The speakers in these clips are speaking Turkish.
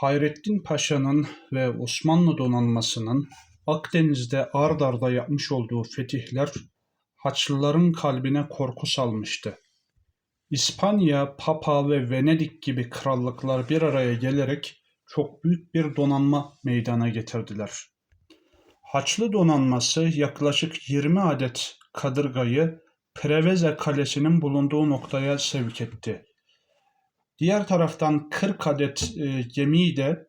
Hayrettin Paşa'nın ve Osmanlı donanmasının Akdeniz'de ard arda yapmış olduğu fetihler Haçlıların kalbine korku salmıştı. İspanya, Papa ve Venedik gibi krallıklar bir araya gelerek çok büyük bir donanma meydana getirdiler. Haçlı donanması yaklaşık 20 adet kadırgayı Preveze Kalesi'nin bulunduğu noktaya sevk etti. Diğer taraftan 40 adet e, gemiyi de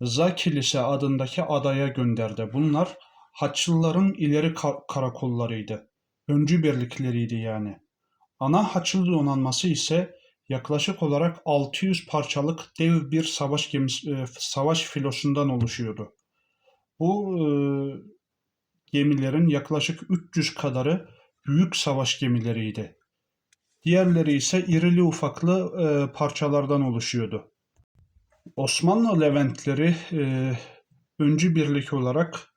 Zakilise adındaki adaya gönderdi. Bunlar Haçlıların ileri ka- karakollarıydı. Öncü birlikleriydi yani. Ana Haçlı donanması ise yaklaşık olarak 600 parçalık dev bir savaş gemisi, e, savaş filosundan oluşuyordu. Bu e, gemilerin yaklaşık 300 kadarı büyük savaş gemileriydi. Diğerleri ise irili ufaklı e, parçalardan oluşuyordu. Osmanlı Leventleri e, öncü birlik olarak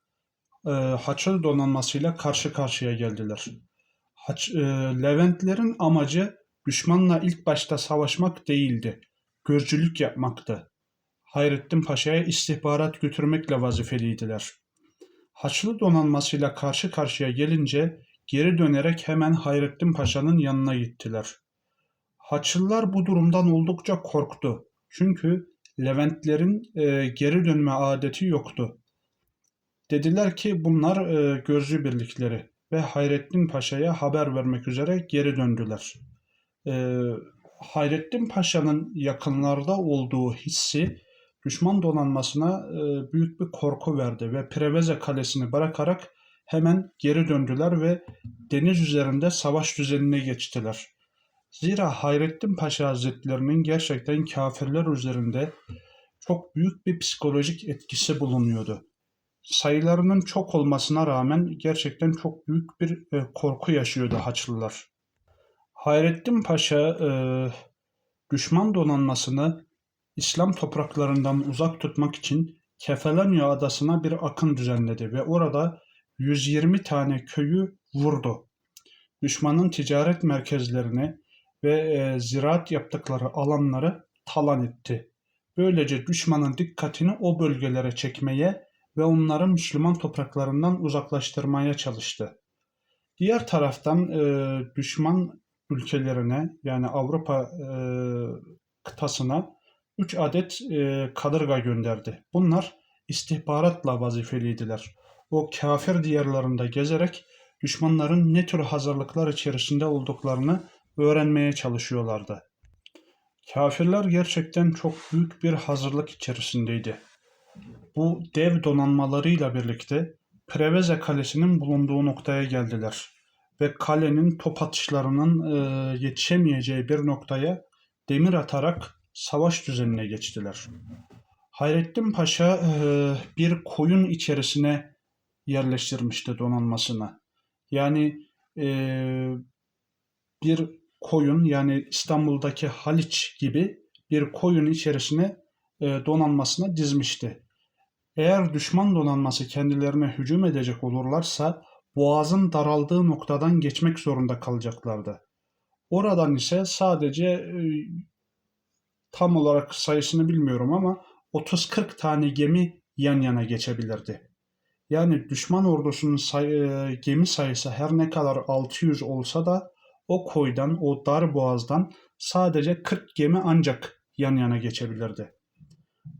e, Haçlı donanmasıyla karşı karşıya geldiler. Haç, e, Leventlerin amacı düşmanla ilk başta savaşmak değildi, gözcülük yapmaktı. Hayrettin Paşa'ya istihbarat götürmekle vazifeliydiler. Haçlı donanmasıyla karşı karşıya gelince geri dönerek hemen Hayrettin Paşa'nın yanına gittiler. Haçlılar bu durumdan oldukça korktu. Çünkü Leventlerin e, geri dönme adeti yoktu. Dediler ki bunlar e, gözcü birlikleri ve Hayrettin Paşa'ya haber vermek üzere geri döndüler. E, Hayrettin Paşa'nın yakınlarda olduğu hissi düşman donanmasına e, büyük bir korku verdi ve Preveze Kalesi'ni bırakarak hemen geri döndüler ve deniz üzerinde savaş düzenine geçtiler. Zira Hayrettin Paşa Hazretlerinin gerçekten kafirler üzerinde çok büyük bir psikolojik etkisi bulunuyordu. Sayılarının çok olmasına rağmen gerçekten çok büyük bir e, korku yaşıyordu Haçlılar. Hayrettin Paşa e, düşman donanmasını İslam topraklarından uzak tutmak için Kefalanya adasına bir akın düzenledi ve orada 120 tane köyü vurdu. Düşmanın ticaret merkezlerini ve e, ziraat yaptıkları alanları talan etti. Böylece düşmanın dikkatini o bölgelere çekmeye ve onları Müslüman topraklarından uzaklaştırmaya çalıştı. Diğer taraftan e, düşman ülkelerine yani Avrupa e, kıtasına 3 adet e, kadırga gönderdi. Bunlar istihbaratla vazifeliydiler. O kafir diyarlarında gezerek düşmanların ne tür hazırlıklar içerisinde olduklarını öğrenmeye çalışıyorlardı. Kafirler gerçekten çok büyük bir hazırlık içerisindeydi. Bu dev donanmalarıyla birlikte Preveze Kalesi'nin bulunduğu noktaya geldiler ve kalenin top atışlarının e, yetişemeyeceği bir noktaya demir atarak savaş düzenine geçtiler. Hayrettin Paşa e, bir koyun içerisine yerleştirmişti donanmasını. Yani e, bir koyun yani İstanbul'daki Haliç gibi bir koyun içerisine e, donanmasına dizmişti. Eğer düşman donanması kendilerine hücum edecek olurlarsa boğazın daraldığı noktadan geçmek zorunda kalacaklardı. Oradan ise sadece e, tam olarak sayısını bilmiyorum ama 30-40 tane gemi yan yana geçebilirdi. Yani düşman ordusunun say e, gemi sayısı her ne kadar 600 olsa da o koydan, o dar boğazdan sadece 40 gemi ancak yan yana geçebilirdi.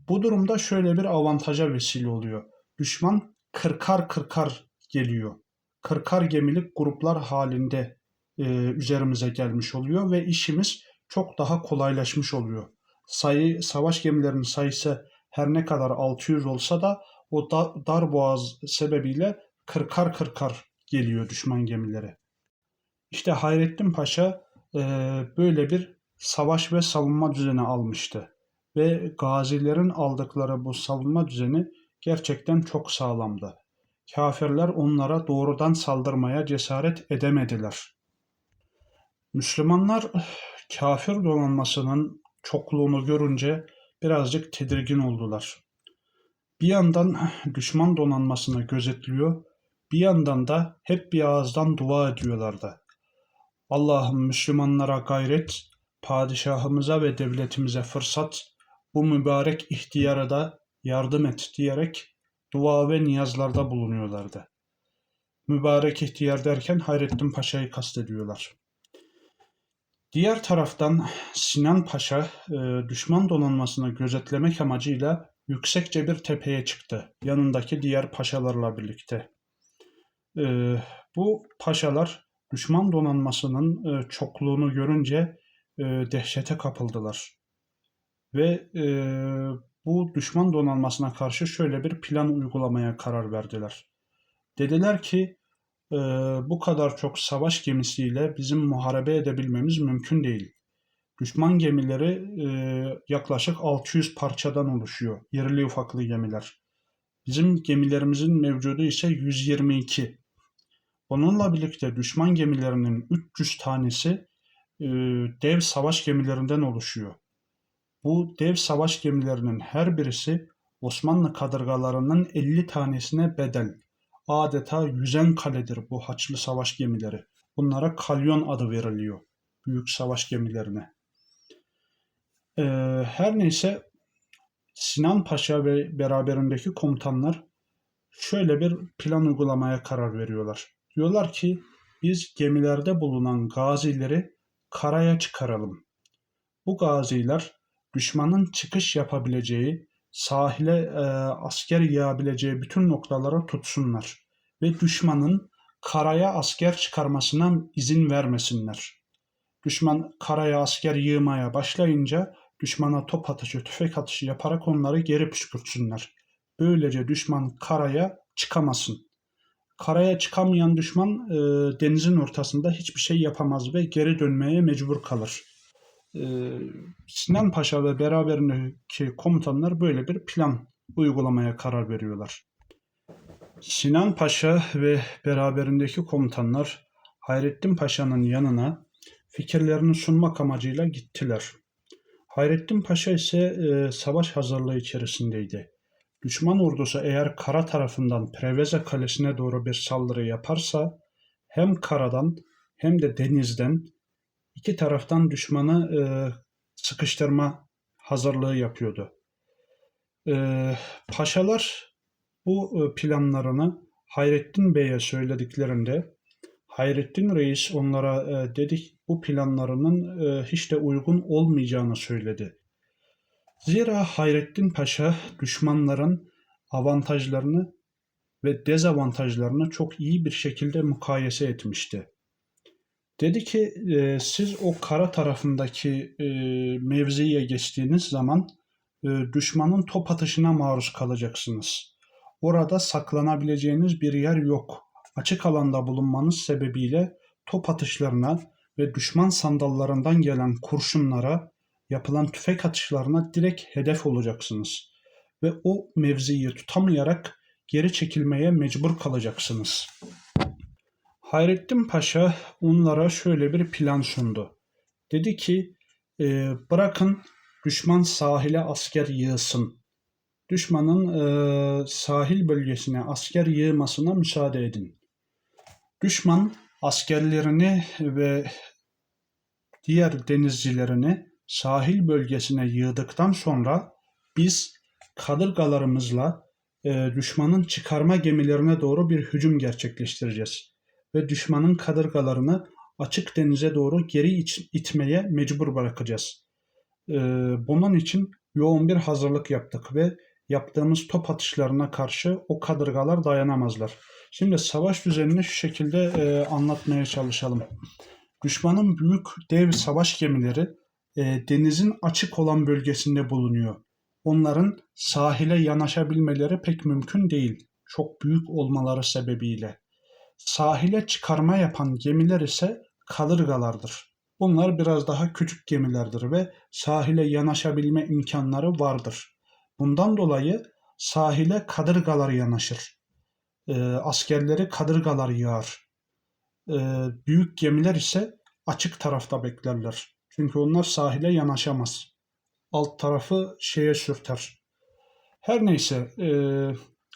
Bu durumda şöyle bir avantaja vesile oluyor. Düşman kırkar kırkar geliyor. Kırkar gemilik gruplar halinde e, üzerimize gelmiş oluyor ve işimiz çok daha kolaylaşmış oluyor. Sayı savaş gemilerinin sayısı her ne kadar 600 olsa da o da, dar boğaz sebebiyle kırkar kırkar geliyor düşman gemileri. İşte Hayrettin Paşa e, böyle bir savaş ve savunma düzeni almıştı. Ve gazilerin aldıkları bu savunma düzeni gerçekten çok sağlamdı. Kafirler onlara doğrudan saldırmaya cesaret edemediler. Müslümanlar kafir donanmasının çokluğunu görünce birazcık tedirgin oldular. Bir yandan düşman donanmasını gözetliyor, bir yandan da hep bir ağızdan dua ediyorlardı. Allah'ım Müslümanlara gayret, padişahımıza ve devletimize fırsat, bu mübarek ihtiyara da yardım et diyerek dua ve niyazlarda bulunuyorlardı. Mübarek ihtiyar derken Hayrettin Paşa'yı kastediyorlar. Diğer taraftan Sinan Paşa e, düşman donanmasını gözetlemek amacıyla yüksekçe bir tepeye çıktı. Yanındaki diğer paşalarla birlikte. E, bu paşalar düşman donanmasının e, çokluğunu görünce dehşete kapıldılar. Ve bu düşman donanmasına karşı şöyle bir plan uygulamaya karar verdiler. Dediler ki e, bu kadar çok savaş gemisiyle bizim muharebe edebilmemiz mümkün değil. Düşman gemileri e, yaklaşık 600 parçadan oluşuyor. Yerli ufaklı gemiler. Bizim gemilerimizin mevcudu ise 122. Onunla birlikte düşman gemilerinin 300 tanesi e, dev savaş gemilerinden oluşuyor. Bu dev savaş gemilerinin her birisi Osmanlı kadırgalarının 50 tanesine bedel adeta yüzen kaledir bu Haçlı savaş gemileri. Bunlara kalyon adı veriliyor. Büyük savaş gemilerine. Ee, her neyse Sinan Paşa ve beraberindeki komutanlar şöyle bir plan uygulamaya karar veriyorlar. Diyorlar ki biz gemilerde bulunan gazileri karaya çıkaralım. Bu gaziler düşmanın çıkış yapabileceği sahile e, asker yağabileceği bütün noktalara tutsunlar ve düşmanın karaya asker çıkarmasına izin vermesinler. Düşman karaya asker yığmaya başlayınca düşmana top atışı, tüfek atışı yaparak onları geri püskürtsünler. Böylece düşman karaya çıkamasın. Karaya çıkamayan düşman e, denizin ortasında hiçbir şey yapamaz ve geri dönmeye mecbur kalır. Ee, Sinan Paşa ve beraberindeki komutanlar böyle bir plan uygulamaya karar veriyorlar. Sinan Paşa ve beraberindeki komutanlar Hayrettin Paşa'nın yanına fikirlerini sunmak amacıyla gittiler. Hayrettin Paşa ise e, savaş hazırlığı içerisindeydi. Düşman ordusu eğer kara tarafından Preveze Kalesi'ne doğru bir saldırı yaparsa hem karadan hem de denizden iki taraftan düşmanı e, sıkıştırma hazırlığı yapıyordu. E, paşalar bu e, planlarını Hayrettin Bey'e söylediklerinde Hayrettin Reis onlara e, dedik bu planlarının e, hiç de uygun olmayacağını söyledi. Zira Hayrettin Paşa düşmanların avantajlarını ve dezavantajlarını çok iyi bir şekilde mukayese etmişti. Dedi ki e, siz o kara tarafındaki e, mevziye geçtiğiniz zaman e, düşmanın top atışına maruz kalacaksınız. Orada saklanabileceğiniz bir yer yok. Açık alanda bulunmanız sebebiyle top atışlarına ve düşman sandallarından gelen kurşunlara, yapılan tüfek atışlarına direkt hedef olacaksınız. Ve o mevziyi tutamayarak geri çekilmeye mecbur kalacaksınız.'' Hayrettin Paşa onlara şöyle bir plan sundu. Dedi ki e, bırakın düşman sahile asker yığsın. Düşmanın e, sahil bölgesine asker yığmasına müsaade edin. Düşman askerlerini ve diğer denizcilerini sahil bölgesine yığdıktan sonra biz kadırgalarımızla e, düşmanın çıkarma gemilerine doğru bir hücum gerçekleştireceğiz ve düşmanın kadırgalarını açık denize doğru geri itmeye mecbur bırakacağız. Ee, bunun için yoğun bir hazırlık yaptık ve yaptığımız top atışlarına karşı o kadırgalar dayanamazlar. Şimdi savaş düzenini şu şekilde e, anlatmaya çalışalım. Düşmanın büyük dev savaş gemileri e, denizin açık olan bölgesinde bulunuyor. Onların sahile yanaşabilmeleri pek mümkün değil. Çok büyük olmaları sebebiyle. Sahile çıkarma yapan gemiler ise kadırgalardır. Bunlar biraz daha küçük gemilerdir ve sahile yanaşabilme imkanları vardır. Bundan dolayı sahile kadırgalar yanaşır. E, askerleri kadırgalar yağar. E, büyük gemiler ise açık tarafta beklerler. Çünkü onlar sahile yanaşamaz. Alt tarafı şeye sürter. Her neyse e,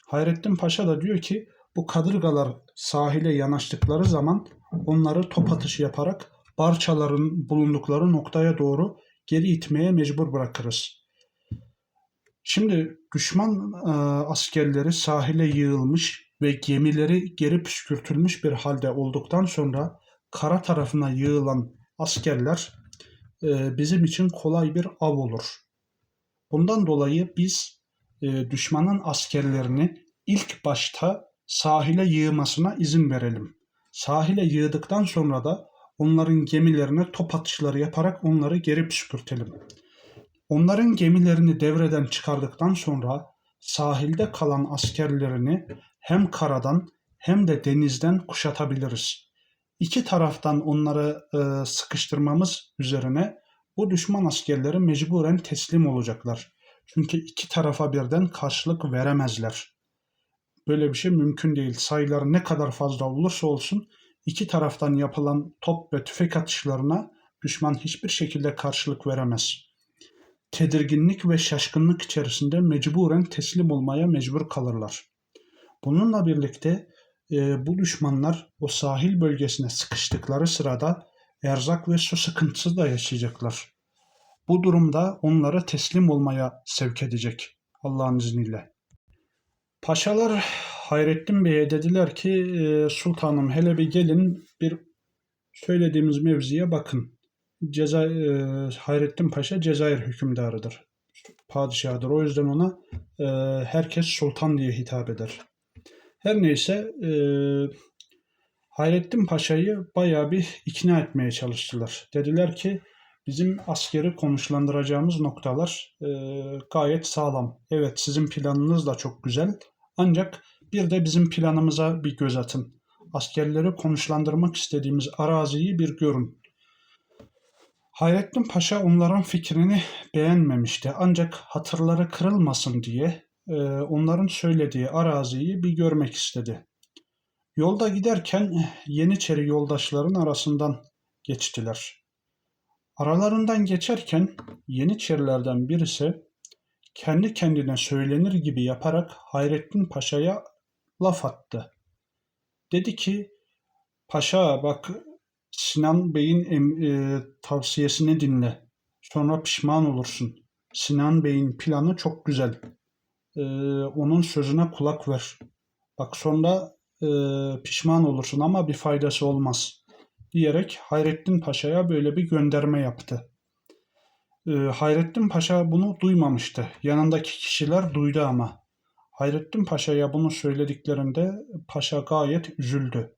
Hayrettin Paşa da diyor ki bu kadırgalar sahile yanaştıkları zaman onları top atışı yaparak barçaların bulundukları noktaya doğru geri itmeye mecbur bırakırız. Şimdi düşman e, askerleri sahile yığılmış ve gemileri geri püskürtülmüş bir halde olduktan sonra kara tarafına yığılan askerler e, bizim için kolay bir av olur. Bundan dolayı biz e, düşmanın askerlerini ilk başta sahile yığmasına izin verelim. Sahile yığdıktan sonra da onların gemilerine top atışları yaparak onları geri püskürtelim. Onların gemilerini devreden çıkardıktan sonra sahilde kalan askerlerini hem karadan hem de denizden kuşatabiliriz. İki taraftan onları e, sıkıştırmamız üzerine bu düşman askerleri mecburen teslim olacaklar. Çünkü iki tarafa birden karşılık veremezler. Böyle bir şey mümkün değil. Sayıları ne kadar fazla olursa olsun iki taraftan yapılan top ve tüfek atışlarına düşman hiçbir şekilde karşılık veremez. Tedirginlik ve şaşkınlık içerisinde mecburen teslim olmaya mecbur kalırlar. Bununla birlikte e, bu düşmanlar o sahil bölgesine sıkıştıkları sırada erzak ve su sıkıntısı da yaşayacaklar. Bu durumda onları teslim olmaya sevk edecek Allah'ın izniyle. Paşalar Hayrettin Bey'e dediler ki e, sultanım hele bir gelin bir söylediğimiz mevziye bakın. Ceza, e, Hayrettin Paşa Cezayir hükümdarıdır. Padişahdır. O yüzden ona e, herkes sultan diye hitap eder. Her neyse e, Hayrettin Paşa'yı bayağı bir ikna etmeye çalıştılar. Dediler ki bizim askeri konuşlandıracağımız noktalar e, gayet sağlam. Evet sizin planınız da çok güzel. Ancak bir de bizim planımıza bir göz atın. Askerleri konuşlandırmak istediğimiz araziyi bir görün. Hayrettin Paşa onların fikrini beğenmemişti. Ancak hatırları kırılmasın diye e, onların söylediği araziyi bir görmek istedi. Yolda giderken Yeniçeri yoldaşların arasından geçtiler. Aralarından geçerken Yeniçerilerden birisi kendi kendine söylenir gibi yaparak Hayrettin Paşa'ya laf attı. Dedi ki, Paşa bak Sinan Bey'in em, e, tavsiyesini dinle. Sonra pişman olursun. Sinan Bey'in planı çok güzel. E, onun sözüne kulak ver. Bak sonra e, pişman olursun ama bir faydası olmaz. Diyerek Hayrettin Paşa'ya böyle bir gönderme yaptı. E, Hayrettin Paşa bunu duymamıştı. Yanındaki kişiler duydu ama. Hayrettin Paşa'ya bunu söylediklerinde Paşa gayet üzüldü.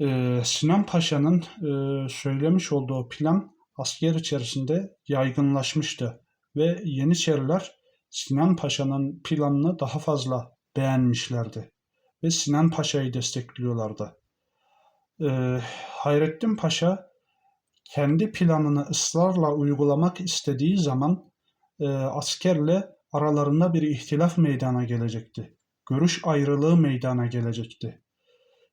Ee, Sinan Paşa'nın e, söylemiş olduğu plan asker içerisinde yaygınlaşmıştı ve Yeniçeriler Sinan Paşa'nın planını daha fazla beğenmişlerdi ve Sinan Paşa'yı destekliyorlardı. Ee, Hayrettin Paşa kendi planını ısrarla uygulamak istediği zaman e, askerle aralarında bir ihtilaf meydana gelecekti. Görüş ayrılığı meydana gelecekti.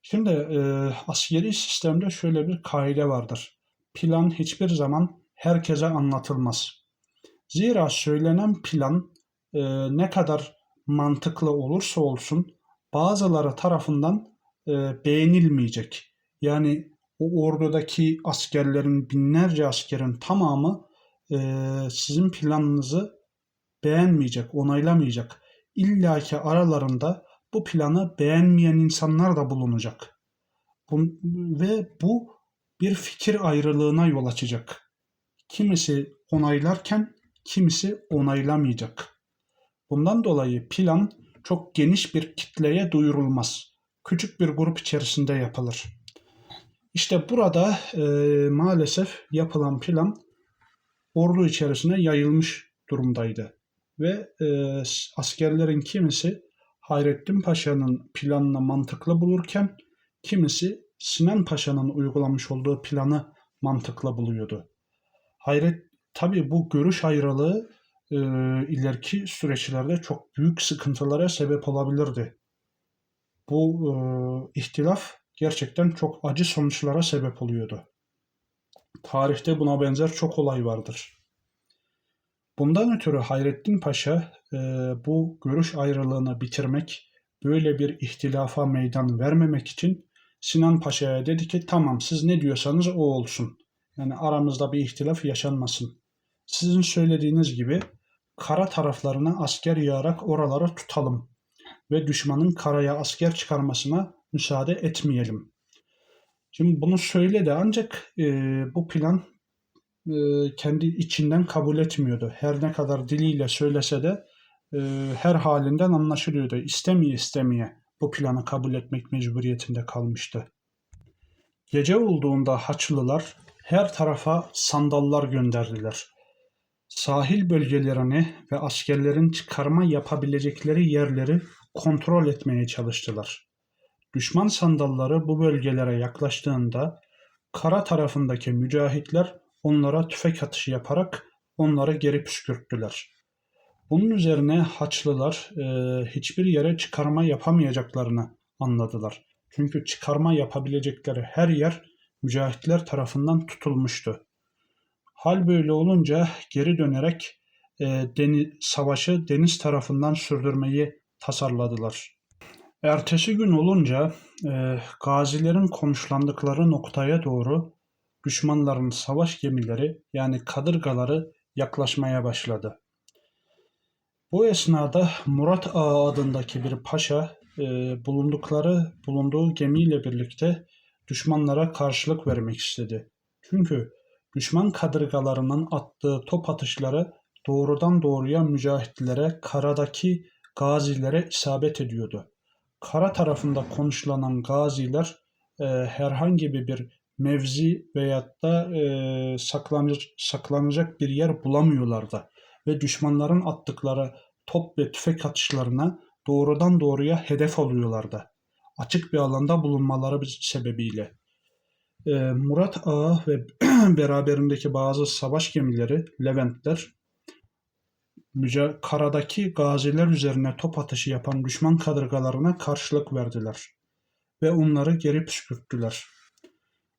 Şimdi e, askeri sistemde şöyle bir kaide vardır. Plan hiçbir zaman herkese anlatılmaz. Zira söylenen plan e, ne kadar mantıklı olursa olsun bazıları tarafından e, beğenilmeyecek. Yani o ordudaki askerlerin binlerce askerin tamamı e, sizin planınızı beğenmeyecek, onaylamayacak. İlla ki aralarında bu planı beğenmeyen insanlar da bulunacak. ve bu bir fikir ayrılığına yol açacak. Kimisi onaylarken kimisi onaylamayacak. Bundan dolayı plan çok geniş bir kitleye duyurulmaz. Küçük bir grup içerisinde yapılır. İşte burada e, maalesef yapılan plan ordu içerisine yayılmış durumdaydı. Ve e, askerlerin kimisi Hayrettin Paşa'nın planını mantıklı bulurken kimisi Sinan Paşa'nın uygulamış olduğu planı mantıklı buluyordu. Hayret tabi bu görüş ayrılığı e, ileriki süreçlerde çok büyük sıkıntılara sebep olabilirdi. Bu e, ihtilaf gerçekten çok acı sonuçlara sebep oluyordu. Tarihte buna benzer çok olay vardır. Bundan ötürü Hayrettin Paşa e, bu görüş ayrılığını bitirmek, böyle bir ihtilafa meydan vermemek için Sinan Paşa'ya dedi ki tamam siz ne diyorsanız o olsun. Yani aramızda bir ihtilaf yaşanmasın. Sizin söylediğiniz gibi kara taraflarına asker yağarak oraları tutalım ve düşmanın karaya asker çıkarmasına müsaade etmeyelim. Şimdi bunu söyledi ancak e, bu plan e, kendi içinden kabul etmiyordu. Her ne kadar diliyle söylese de e, her halinden anlaşılıyordu. İstemeye istemeye bu planı kabul etmek mecburiyetinde kalmıştı. Gece olduğunda Haçlılar her tarafa sandallar gönderdiler. Sahil bölgelerini ve askerlerin çıkarma yapabilecekleri yerleri kontrol etmeye çalıştılar. Düşman sandalları bu bölgelere yaklaştığında kara tarafındaki mücahitler onlara tüfek atışı yaparak onları geri püskürttüler. Bunun üzerine Haçlılar e, hiçbir yere çıkarma yapamayacaklarını anladılar. Çünkü çıkarma yapabilecekleri her yer mücahitler tarafından tutulmuştu. Hal böyle olunca geri dönerek e, deniz, savaşı deniz tarafından sürdürmeyi tasarladılar. Ertesi gün olunca e, gazilerin konuşlandıkları noktaya doğru düşmanların savaş gemileri yani kadırgaları yaklaşmaya başladı. Bu esnada Murat Ağa adındaki bir paşa e, bulundukları bulunduğu gemiyle birlikte düşmanlara karşılık vermek istedi. Çünkü düşman kadırgalarının attığı top atışları doğrudan doğruya mücahitlere, karadaki gazilere isabet ediyordu. Kara tarafında konuşlanan gaziler e, herhangi bir mevzi veyahut da e, saklanacak, saklanacak bir yer bulamıyorlardı. Ve düşmanların attıkları top ve tüfek atışlarına doğrudan doğruya hedef alıyorlardı. Açık bir alanda bulunmaları sebebiyle. E, Murat Ağa ve beraberindeki bazı savaş gemileri, Leventler, karadaki gaziler üzerine top atışı yapan düşman kadırgalarına karşılık verdiler ve onları geri püskürttüler.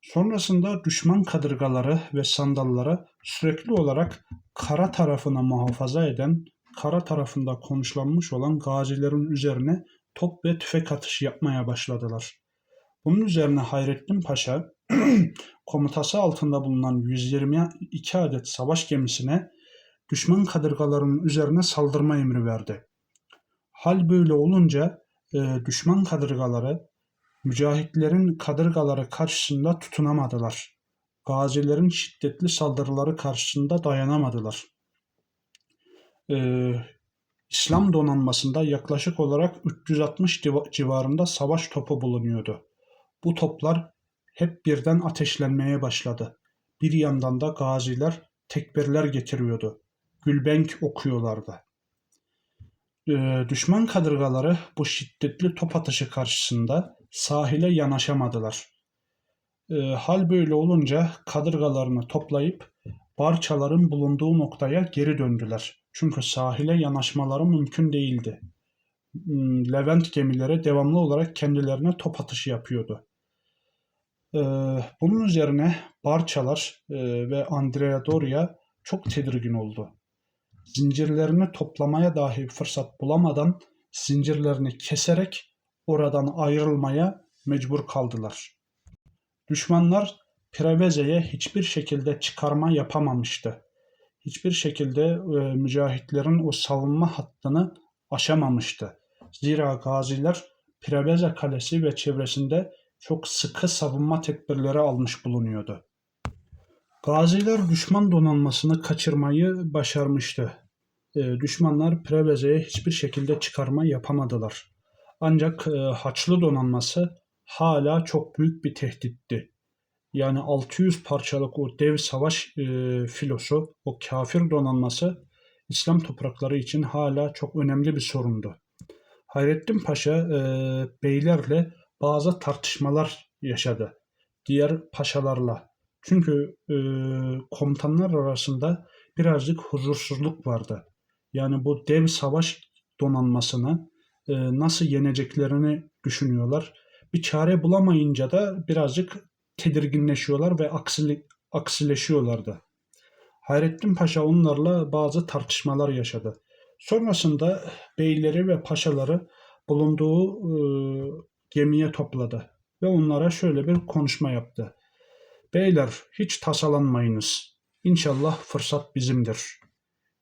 Sonrasında düşman kadırgaları ve sandallara sürekli olarak kara tarafına muhafaza eden, kara tarafında konuşlanmış olan gazilerin üzerine top ve tüfek atışı yapmaya başladılar. Bunun üzerine Hayrettin Paşa komutası altında bulunan 122 adet savaş gemisine düşman kadırgalarının üzerine saldırma emri verdi. Hal böyle olunca e, düşman kadırgaları mücahitlerin kadırgaları karşısında tutunamadılar. Gazilerin şiddetli saldırıları karşısında dayanamadılar. Ee, İslam donanmasında yaklaşık olarak 360 civarında savaş topu bulunuyordu. Bu toplar hep birden ateşlenmeye başladı. Bir yandan da gaziler tekbirler getiriyordu. Gülbenk okuyorlardı. Ee, düşman kadırgaları bu şiddetli top atışı karşısında sahile yanaşamadılar. E, hal böyle olunca kadırgalarını toplayıp barçaların bulunduğu noktaya geri döndüler. Çünkü sahile yanaşmaları mümkün değildi. Hmm, Levent gemileri devamlı olarak kendilerine top atışı yapıyordu. Ee, bunun üzerine Barçalar e, ve Andrea Doria çok tedirgin oldu. Zincirlerini toplamaya dahi fırsat bulamadan zincirlerini keserek oradan ayrılmaya mecbur kaldılar. Düşmanlar Preveze'ye hiçbir şekilde çıkarma yapamamıştı. Hiçbir şekilde e, mücahitlerin o savunma hattını aşamamıştı. Zira gaziler Preveze Kalesi ve çevresinde çok sıkı savunma tedbirleri almış bulunuyordu. Gaziler düşman donanmasını kaçırmayı başarmıştı. E, düşmanlar Preveze'ye hiçbir şekilde çıkarma yapamadılar. Ancak e, Haçlı donanması hala çok büyük bir tehditti. Yani 600 parçalık o dev savaş e, filosu, o kafir donanması İslam toprakları için hala çok önemli bir sorundu. Hayrettin Paşa e, beylerle bazı tartışmalar yaşadı. Diğer paşalarla. Çünkü e, komutanlar arasında birazcık huzursuzluk vardı. Yani bu dev savaş donanmasını nasıl yeneceklerini düşünüyorlar. Bir çare bulamayınca da birazcık tedirginleşiyorlar ve aksili, aksileşiyorlardı. Hayrettin Paşa onlarla bazı tartışmalar yaşadı. Sonrasında beyleri ve paşaları bulunduğu e, gemiye topladı ve onlara şöyle bir konuşma yaptı. Beyler hiç tasalanmayınız. İnşallah fırsat bizimdir.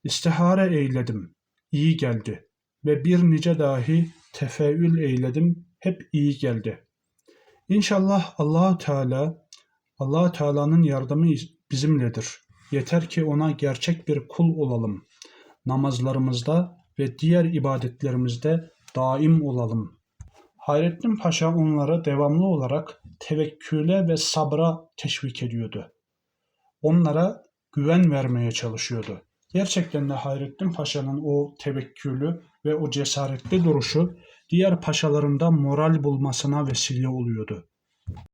İstihare eyledim, iyi geldi ve bir nice dahi tefeül eyledim, hep iyi geldi. İnşallah Allahu Teala Allah Teala'nın yardımı bizimledir. Yeter ki ona gerçek bir kul olalım. Namazlarımızda ve diğer ibadetlerimizde daim olalım. Hayrettin Paşa onlara devamlı olarak tevekküle ve sabra teşvik ediyordu. Onlara güven vermeye çalışıyordu. Gerçekten de Hayrettin Paşa'nın o tevekkülü ve o cesaretli duruşu diğer paşalarında moral bulmasına vesile oluyordu.